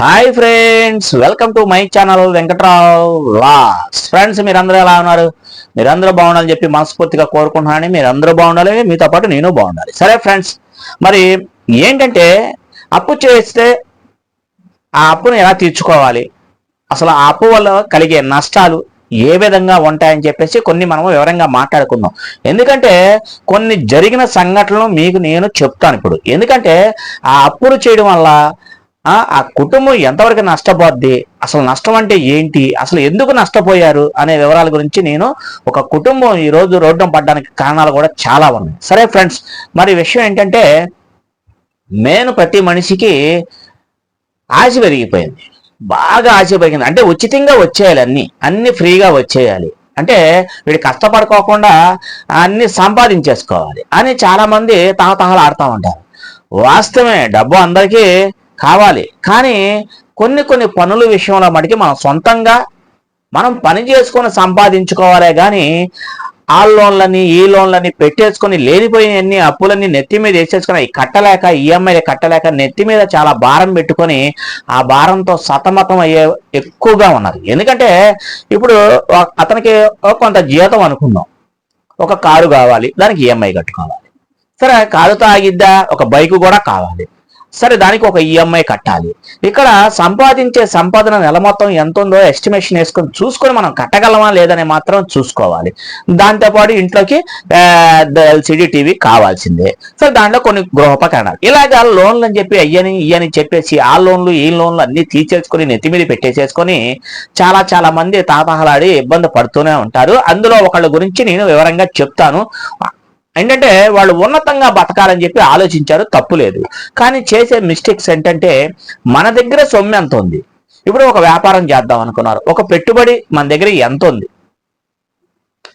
Hi friends welcome to my channel Venkatrao loss friends మీరందరూ ఎలా ఉన్నారు? మీరందరూ బాగుండాలని చెప్పి మనస్ఫూర్తిగా కోరుకుంటున్నానని మీరందరూ బాగుండాలి మీతో పాటు నేను బాగుండాలి. సరే ఫ్రెండ్స్ మరి ఏంటంటే అప్పు చేస్తే ఆ అప్పును ఎలా తీర్చుకోవాలి? అసలు ఆ అప్పు వల్ల కలిగే నష్టాలు ఏ విధంగా ఉంటాయని చెప్పేసి కొన్ని మనం వివరంగా మాట్లాడుకుందాం. ఎందుకంటే కొన్ని జరిగిన సంఘటనలు మీకు నేను చెప్తాను ఇప్పుడు. ఎందుకంటే ఆ అప్పులు చేయడం వల్ల ఆ కుటుంబం ఎంతవరకు నష్టపోద్ది? అసలు నష్టం అంటే ఏంటి? అసలు ఎందుకు నష్టపోయారు? అనే వివరాల గురించి నేను ఒక కుటుంబం ఈరోజు రోడ్డం పడ్డానికి కారణాలు కూడా చాలా ఉన్నాయి. సరే ఫ్రెండ్స్ మరి విషయం ఏంటంటే నేను ప్రతి మనిషికి ఆశ పెరిగిపోయింది. బాగా ఆశ పెరిగింది. అంటే ఉచితంగా వచ్చేయాలి అన్ని. అన్ని ఫ్రీగా వచ్చేయాలి. అంటే వీడు కష్టపడుకోకుండా అన్ని సంపాదించేసుకోవాలి అని చాలా మంది తహతహలు ఆడుతూ ఉంటారు. వాస్తవమే డబ్బు అందరికీ కావాలి. కానీ కొన్ని కొన్ని పనుల విషయంలో మటుకి మనం సొంతంగా మనం పని చేసుకొని సంపాదించుకోవాలే కానీ ఆ లోన్లని ఈ లోన్లని పెట్టేసుకొని లేనిపోయిన అప్పులన్నీ నెత్తి మీద వేసేసుకుని అవి కట్టలేక ఈఎంఐలు కట్టలేక నెత్తి మీద చాలా భారం పెట్టుకొని ఆ భారంతో సతమతం అయ్యే ఎక్కువగా ఉన్నారు. ఎందుకంటే ఇప్పుడు అతనికి కొంత జీతం అనుకుందాం. ఒక కారు కావాలి దానికి ఈఎంఐ కట్టుకోవాలి. సరే కారుతో ఆగిద్దా ఒక బైక్ కూడా కావాలి. సరే దానికి ఒక ఈఎంఐ కట్టాలి. ఇక్కడ సంపాదించే సంపాదన నెల మొత్తం ఎంత ఉందో ఎస్టిమేషన్ వేసుకొని చూసుకొని మనం కట్టగలమా లేదని మాత్రం చూసుకోవాలి. దాంతోపాటు ఇంట్లోకి ఎల్సిడి టీవీ కావాల్సిందే. సరే దాంట్లో కొన్ని గృహోపకరణాలు. ఇలాగ లోన్లు అని చెప్పి అయ్యని ఇయ్యని చెప్పేసి ఆ లోన్లు ఈ లోన్లు అన్ని తీసేసుకొని నెత్తి మీద పెట్టేసేసుకొని చాలా చాలా మంది తాతహలాడి ఇబ్బంది పడుతూనే ఉంటారు. అందులో ఒకళ్ళ గురించి నేను వివరంగా చెప్తాను. ఏంటంటే వాళ్ళు ఉన్నతంగా బతకాలని చెప్పి ఆలోచించారు తప్పు లేదు. కానీ చేసే మిస్టేక్స్ ఏంటంటే మన దగ్గర సొమ్ము ఎంత ఉంది? ఇప్పుడు ఒక వ్యాపారం చేద్దాం అనుకున్నారు. ఒక పెట్టుబడి మన దగ్గర ఎంత ఉంది?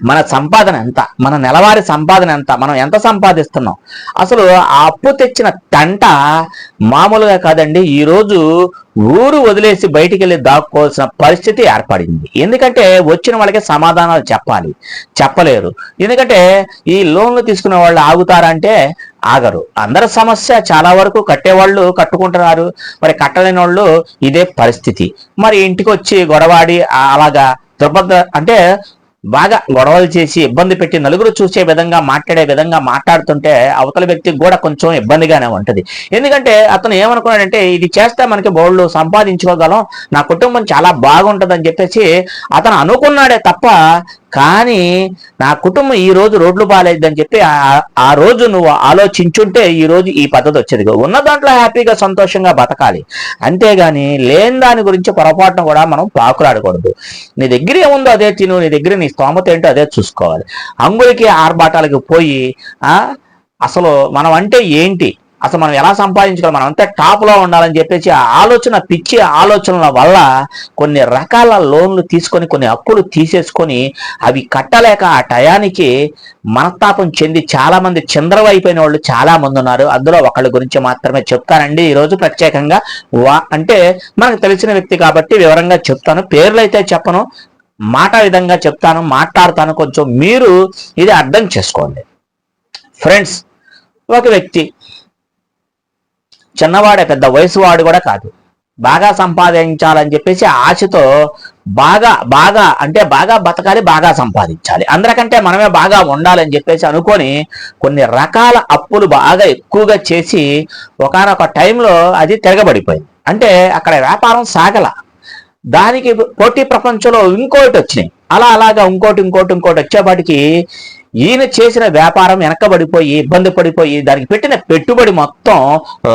మన సంపాదన ఎంత? మన నెలవారీ సంపాదన ఎంత? మనం ఎంత సంపాదిస్తున్నాం? అసలు ఆ అప్పు తెచ్చిన తంట మామూలుగా కాదండి. ఈరోజు ఊరు వదిలేసి బయటికి వెళ్ళి దాక్కోవాల్సిన పరిస్థితి ఏర్పడింది. ఎందుకంటే వచ్చిన వాళ్ళకి సమాధానాలు చెప్పాలి. చెప్పలేరు. ఎందుకంటే ఈ లోన్లు తీసుకునే వాళ్ళు ఆగుతారంటే ఆగరు. అందరి సమస్య చాలా వరకు కట్టేవాళ్ళు కట్టుకుంటున్నారు. మరి కట్టలేని వాళ్ళు ఇదే పరిస్థితి. మరి ఇంటికి వచ్చి గొడవాడి అలాగా దుర్భద్ర అంటే బాగా గొడవలు చేసి ఇబ్బంది పెట్టి నలుగురు చూసే విధంగా మాట్లాడే విధంగా మాట్లాడుతుంటే అవతల వ్యక్తికి కూడా కొంచెం ఇబ్బందిగానే ఉంటది. ఎందుకంటే అతను ఏమనుకున్నాడంటే ఇది చేస్తే మనకి బోళ్ళు సంపాదించుకోగలం నా కుటుంబం చాలా బాగుంటుందని చెప్పేసి అతను అనుకున్నాడే తప్ప కానీ నా కుటుంబం ఈ రోజు రోడ్లు బాగాలేదని చెప్పి ఆ రోజు నువ్వు ఆలోచించుంటే ఈ రోజు ఈ పద్ధతి వచ్చేది. ఉన్న దాంట్లో హ్యాపీగా సంతోషంగా బతకాలి. అంతేగాని లేని దాని గురించి పొరపాటును కూడా మనం పాకులాడకూడదు. నీ దగ్గర ఏముందో అదే తిను నీ దగ్గర నీ స్తోమత ఏంటో అదే చూసుకోవాలి. అంగులకి ఆర్బాటాలకి పోయి అసలు మనం అంటే ఏంటి? అసలు మనం ఎలా సంపాదించుకోవాలి? మనం అంతా టాప్లో ఉండాలని చెప్పేసి ఆ ఆలోచన పిచ్చి ఆలోచనల వల్ల కొన్ని రకాల లోన్లు తీసుకొని కొన్ని అప్పులు తీసేసుకొని అవి కట్టలేక ఆ టయానికి మనస్తాపం చెంది చాలామంది చంద్రవైపోయిన వాళ్ళు చాలామంది ఉన్నారు. అందులో ఒకళ్ళ గురించి మాత్రమే చెప్తానండి. ఈరోజు ప్రత్యేకంగా వా అంటే మనకు తెలిసిన వ్యక్తి కాబట్టి వివరంగా చెప్తాను. పేర్లు అయితే చెప్పను. మాట విధంగా చెప్తాను. మాట్లాడతాను. కొంచెం మీరు ఇది అర్థం చేసుకోండి. ఫ్రెండ్స్ ఒక వ్యక్తి చిన్నవాడే పెద్ద వయసు వాడు కూడా కాదు. బాగా సంపాదించాలని చెప్పేసి ఆశతో బాగా బాగా అంటే బాగా బతకాలి బాగా సంపాదించాలి. అందరికంటే మనమే బాగా ఉండాలని చెప్పేసి అనుకొని కొన్ని రకాల అప్పులు బాగా ఎక్కువగా చేసి ఒకనొక టైంలో అది తిరగబడిపోయింది. అంటే అక్కడ వ్యాపారం సాగల. దానికి పోటీ ప్రపంచంలో ఇంకోటి వచ్చినాయి. అలా అలాగా ఇంకోటి ఇంకోటి ఇంకోటి వచ్చేపాటికి ఈయన చేసిన వ్యాపారం వెనకబడిపోయి ఇబ్బంది పడిపోయి దానికి పెట్టిన పెట్టుబడి మొత్తం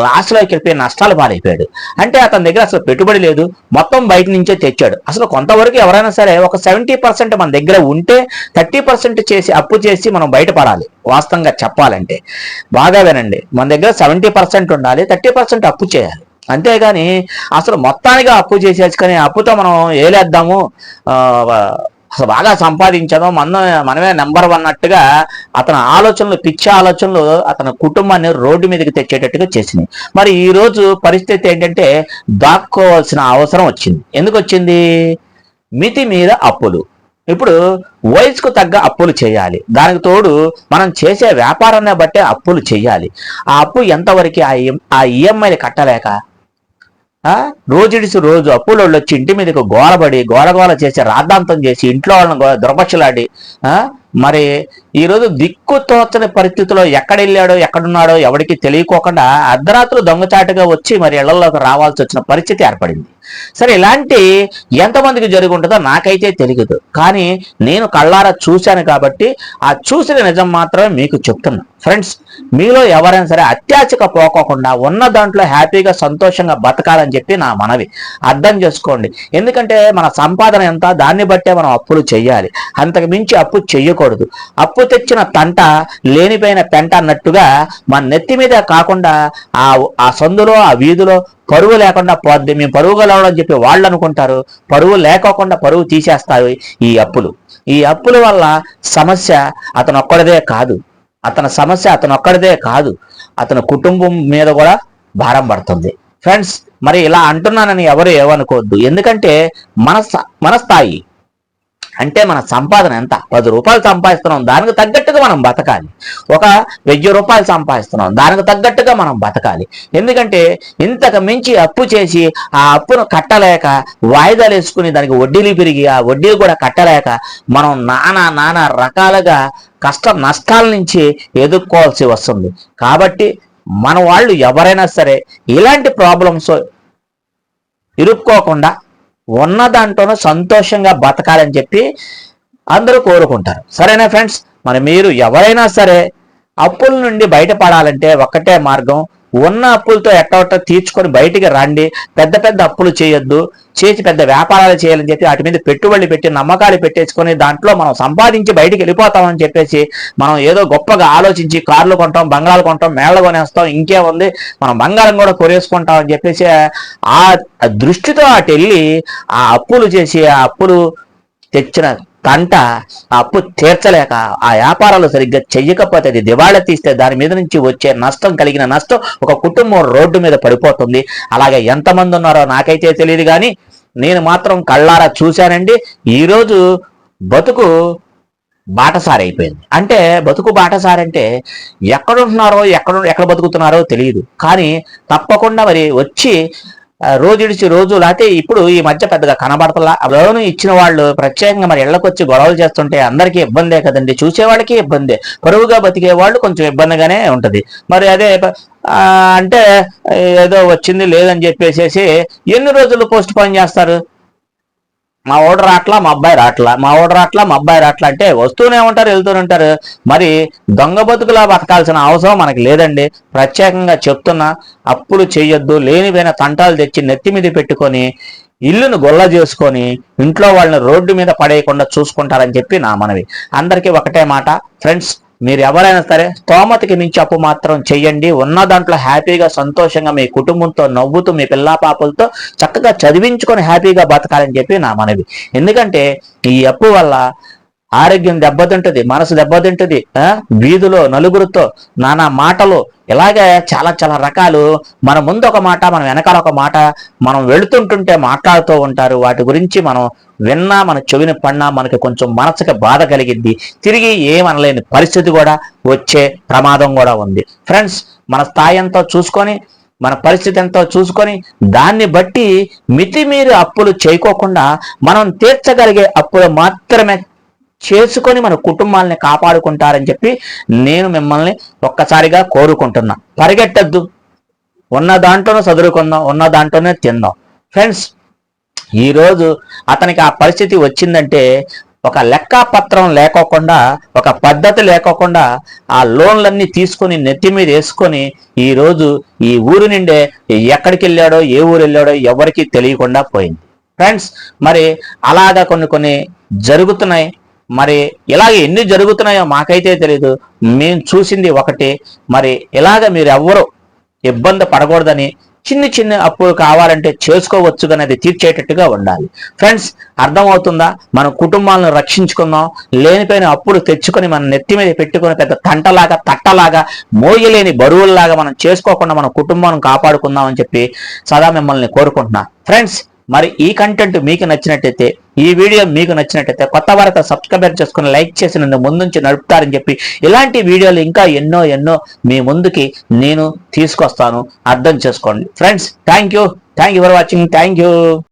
లాస్ట్లోకి వెళ్ళిపోయి నష్టాలు పాలైపోయాడు. అంటే అతని దగ్గర అసలు పెట్టుబడి లేదు మొత్తం బయట నుంచే తెచ్చాడు. అసలు కొంతవరకు ఎవరైనా సరే ఒక సెవెంటీ పర్సెంట్ మన దగ్గర ఉంటే థర్టీ పర్సెంట్ చేసి అప్పు చేసి మనం బయటపడాలి వాస్తవంగా చెప్పాలంటే. బాగా వినండి మన దగ్గర సెవెంటీ పర్సెంట్ ఉండాలి థర్టీ పర్సెంట్ అప్పు చేయాలి. అంతేగాని అసలు మొత్తానికి అప్పు చేసేసి కానీ అప్పుతో మనం ఏలేద్దాము? అసలు బాగా సంపాదించడం మన మనమే నెంబర్ వన్ అన్నట్టుగా అతని ఆలోచనలు పిచ్చి ఆలోచనలు అతని కుటుంబాన్ని రోడ్డు మీదకి తెచ్చేటట్టుగా చేసినాయి మరి ఈ రోజు పరిస్థితి ఏంటంటే దాక్కోవాల్సిన అవసరం వచ్చింది. ఎందుకు వచ్చింది? మితి మీద అప్పులు. ఇప్పుడు వయసుకు తగ్గ అప్పులు చేయాలి. దానికి తోడు మనం చేసే వ్యాపారాన్ని బట్టే అప్పులు చేయాలి. ఆ అప్పు ఎంతవరకు ఆ ఈఎంఐలు కట్టలేక రోజుడిసి రోజు అప్పులోళ్ళు వచ్చి ఇంటి మీదకి గోలబడి గోలగోల చేసి రాద్ధాంతం చేసి ఇంట్లో వాళ్ళని గో- దుర్భక్షలాడి ఆ? మరి ఈరోజు దిక్కు తోచని పరిస్థితిలో ఎక్కడెళ్ళాడో ఎక్కడున్నాడో ఎవరికి తెలియకోకుండా అర్ధరాత్రులు దొంగచాటుగా వచ్చి మరి ఇళ్ళలోకి రావాల్సి వచ్చిన పరిస్థితి ఏర్పడింది. సరే ఇలాంటి ఎంతమందికి జరిగి ఉంటుందో నాకైతే తెలియదు కానీ నేను కళ్ళారా చూశాను కాబట్టి ఆ చూసిన నిజం మాత్రమే మీకు చెప్తున్నా. ఫ్రెండ్స్ మీలో ఎవరైనా సరే అత్యాచక పోకోకుండా ఉన్న దాంట్లో హ్యాపీగా సంతోషంగా బతకాలని చెప్పి నా మనవి. అర్థం చేసుకోండి. ఎందుకంటే మన సంపాదన ఎంత దాన్ని బట్టే మనం అప్పులు చేయాలి అంతకు మించి అప్పు చేయకూడదు అప్పు తెచ్చిన తంట లేనిపోయిన పెంట అన్నట్టుగా మన నెత్తి మీద కాకుండా ఆ ఆ సందులో ఆ వీధిలో పరువు లేకుండా పోద్ది మేము పరువు గలవడం చెప్పి వాళ్ళు అనుకుంటారు. పరువు లేకోకుండా పరువు తీసేస్తారు ఈ అప్పులు. ఈ అప్పుల వల్ల సమస్య అతను ఒక్కడిదే కాదు. అతని సమస్య అతను ఒక్కడిదే కాదు. అతని కుటుంబం మీద కూడా భారం పడుతుంది. ఫ్రెండ్స్ మరి ఇలా అంటున్నానని ఎవరు ఏమనుకోవద్దు. ఎందుకంటే మన మన స్థాయి అంటే మన సంపాదన ఎంత? పది రూపాయలు సంపాదిస్తున్నాం దానికి తగ్గట్టుగా మనం బతకాలి. ఒక వెయ్యి రూపాయలు సంపాదిస్తున్నాం దానికి తగ్గట్టుగా మనం బతకాలి. ఎందుకంటే ఇంతకు మించి అప్పు చేసి ఆ అప్పును కట్టలేక వాయిదాలు వేసుకుని దానికి వడ్డీలు పెరిగి ఆ వడ్డీలు కూడా కట్టలేక మనం నానా నానా రకాలుగా కష్ట నష్టాల నుంచి ఎదుర్కోవాల్సి వస్తుంది. కాబట్టి మన వాళ్ళు ఎవరైనా సరే ఇలాంటి ప్రాబ్లమ్స్ ఇరుక్కోకుండా ఉన్న దాంట్లోనూ సంతోషంగా బతకాలని చెప్పి అందరూ కోరుకుంటారు. సరేనా ఫ్రెండ్స్? మరి మీరు ఎవరైనా సరే అప్పుల నుండి బయటపడాలంటే ఒక్కటే మార్గం ఉన్న అప్పులతో ఎట్టవట్ట తీర్చుకొని బయటికి రండి పెద్ద పెద్ద అప్పులు చేయొద్దు చేసి పెద్ద వ్యాపారాలు చేయాలని చెప్పి వాటి మీద పెట్టుబడులు పెట్టి నమ్మకాలు పెట్టేసుకొని దాంట్లో మనం సంపాదించి బయటికి వెళ్ళిపోతామని చెప్పేసి మనం ఏదో గొప్పగా ఆలోచించి కార్లు కొంటాం బంగాళాలు కొంటాం మేళ్ళ కొనేస్తాం ఇంకేముంది మనం బంగారం కూడా కొనేసుకుంటాం అని చెప్పేసి ఆ దృష్టితో అటు వెళ్ళి ఆ అప్పులు చేసి ఆ అప్పులు తెచ్చిన పంట అప్పు తీర్చలేక ఆ వ్యాపారాలు సరిగ్గా చెయ్యకపోతే అది దివాళ తీస్తే దాని మీద నుంచి వచ్చే నష్టం కలిగిన నష్టం ఒక కుటుంబం రోడ్డు మీద పడిపోతుంది. అలాగే ఎంతమంది ఉన్నారో నాకైతే తెలియదు కానీ నేను మాత్రం కళ్ళారా చూశానండి. ఈరోజు బతుకు బాటసారి అయిపోయింది అంటే బతుకు బాటసారి అంటే ఎక్కడ ఉంటున్నారో ఎక్కడ ఎక్కడ బతుకుతున్నారో తెలియదు కానీ తప్పకుండా మరి వచ్చి రోజు ఇడిచి రోజు లేకపోతే ఇప్పుడు ఈ మధ్య పెద్దగా కనబడతలా. లోను ఇచ్చిన వాళ్ళు ప్రత్యేకంగా మరి ఇళ్ళకొచ్చి గొడవలు చేస్తుంటే అందరికీ ఇబ్బందే కదండి. చూసేవాళ్ళకి ఇబ్బందే. పరువుగా బతికే వాళ్ళు కొంచెం ఇబ్బందిగానే ఉంటది. మరి అదే ఆ, అంటే ఏదో వచ్చింది లేదని చెప్పేసేసి ఎన్ని రోజులు పోస్ట్ పోన్ చేస్తారు? మా ఓడు రాట్లా మా అబ్బాయి రాట్లా మా ఓడు రాట్లా మా అబ్బాయి రాట్లా అంటే వస్తూనే ఉంటారు వెళ్తూనే ఉంటారు. మరి దొంగ బతుకులా బతకాల్సిన అవసరం మనకి లేదండి. ప్రత్యేకంగా చెప్తున్నా అప్పులు చేయొద్దు లేనివైన తంటాలు తెచ్చి నెత్తి మీద పెట్టుకొని ఇల్లును గొల్ల చేసుకొని ఇంట్లో వాళ్ళని రోడ్డు మీద పడేయకుండా చూసుకుంటారని చెప్పి నా మనవి. అందరికీ ఒకటే మాట ఫ్రెండ్స్ మీరు ఎవరైనా సరే స్తోమతకి మించి అప్పు మాత్రం చెయ్యండి. ఉన్న దాంట్లో హ్యాపీగా సంతోషంగా మీ కుటుంబంతో నవ్వుతూ మీ పిల్లా పాపలతో చక్కగా చదివించుకొని హ్యాపీగా బతకాలని చెప్పి నా మనవి. ఎందుకంటే ఈ అప్పు వల్ల ఆరోగ్యం దెబ్బతింటది మనసు దెబ్బతింటది వీధిలో నలుగురితో నానా మాటలు ఇలాగే చాలా చాలా రకాలు. మన ముందు ఒక మాట మన వెనకాల ఒక మాట మనం వెళుతుంటుంటే మాట్లాడుతూ ఉంటారు. వాటి గురించి మనం విన్నా మన చెవిని పడినా మనకి కొంచెం మనసుకి బాధ కలిగింది తిరిగి ఏమనలేని పరిస్థితి కూడా వచ్చే ప్రమాదం కూడా ఉంది. ఫ్రెండ్స్ మన స్థాయి ఎంతో చూసుకొని మన పరిస్థితి ఎంతో చూసుకొని దాన్ని బట్టి మితిమీరి అప్పులు చేయకోకుండా మనం తీర్చగలిగే అప్పులు మాత్రమే చేసుకొని మన కుటుంబాలని కాపాడుకుంటారని చెప్పి నేను మిమ్మల్ని ఒక్కసారిగా కోరుకుంటున్నా. పరిగెట్టద్దు. ఉన్న దాంట్లోనే చదువుకుందాం ఉన్న దాంట్లోనే తిందాం. ఫ్రెండ్స్ ఈరోజు అతనికి ఆ పరిస్థితి వచ్చిందంటే ఒక లెక్కపత్రం లేకోకుండా ఒక పద్ధతి లేకోకుండా ఆ లోన్లన్నీ తీసుకొని నెత్తి మీద వేసుకొని ఈ రోజు ఈ ఊరు నిండే ఎక్కడికి వెళ్ళాడో ఏ ఊరు వెళ్ళాడో ఎవరికి తెలియకుండా పోయింది. ఫ్రెండ్స్ మరి అలాగా కొన్ని కొన్ని జరుగుతున్నాయి. మరి ఇలాగ ఎన్ని జరుగుతున్నాయో మాకైతే తెలియదు మేము చూసింది ఒకటి. మరి ఇలాగ మీరు ఎవ్వరు ఇబ్బంది పడకూడదని చిన్న చిన్న అప్పులు కావాలంటే చేసుకోవచ్చు కానీ అది తీర్చేటట్టుగా ఉండాలి. ఫ్రెండ్స్ అర్థమవుతుందా? మన కుటుంబాలను రక్షించుకుందాం. లేనిపోయిన అప్పులు తెచ్చుకొని మన నెత్తి మీద పెట్టుకుని పెద్ద తంటలాగా తట్టలాగా మోయలేని బరువుల్లాగా మనం చేసుకోకుండా మన కుటుంబాన్ని కాపాడుకుందాం అని చెప్పి సదా మిమ్మల్ని కోరుకుంటున్నా. ఫ్రెండ్స్ మరి ఈ కంటెంట్ మీకు నచ్చినట్టయితే ఈ వీడియో మీకు నచ్చినట్టయితే కొత్త వారితో సబ్స్క్రైబర్ చేసుకుని లైక్ చేసి నన్ను ముందుంచి నడుపుతారని చెప్పి ఇలాంటి వీడియోలు ఇంకా ఎన్నో ఎన్నో మీ ముందుకి నేను తీసుకొస్తాను. అర్థం చేసుకోండి. Friends thank you thank you for watching thank you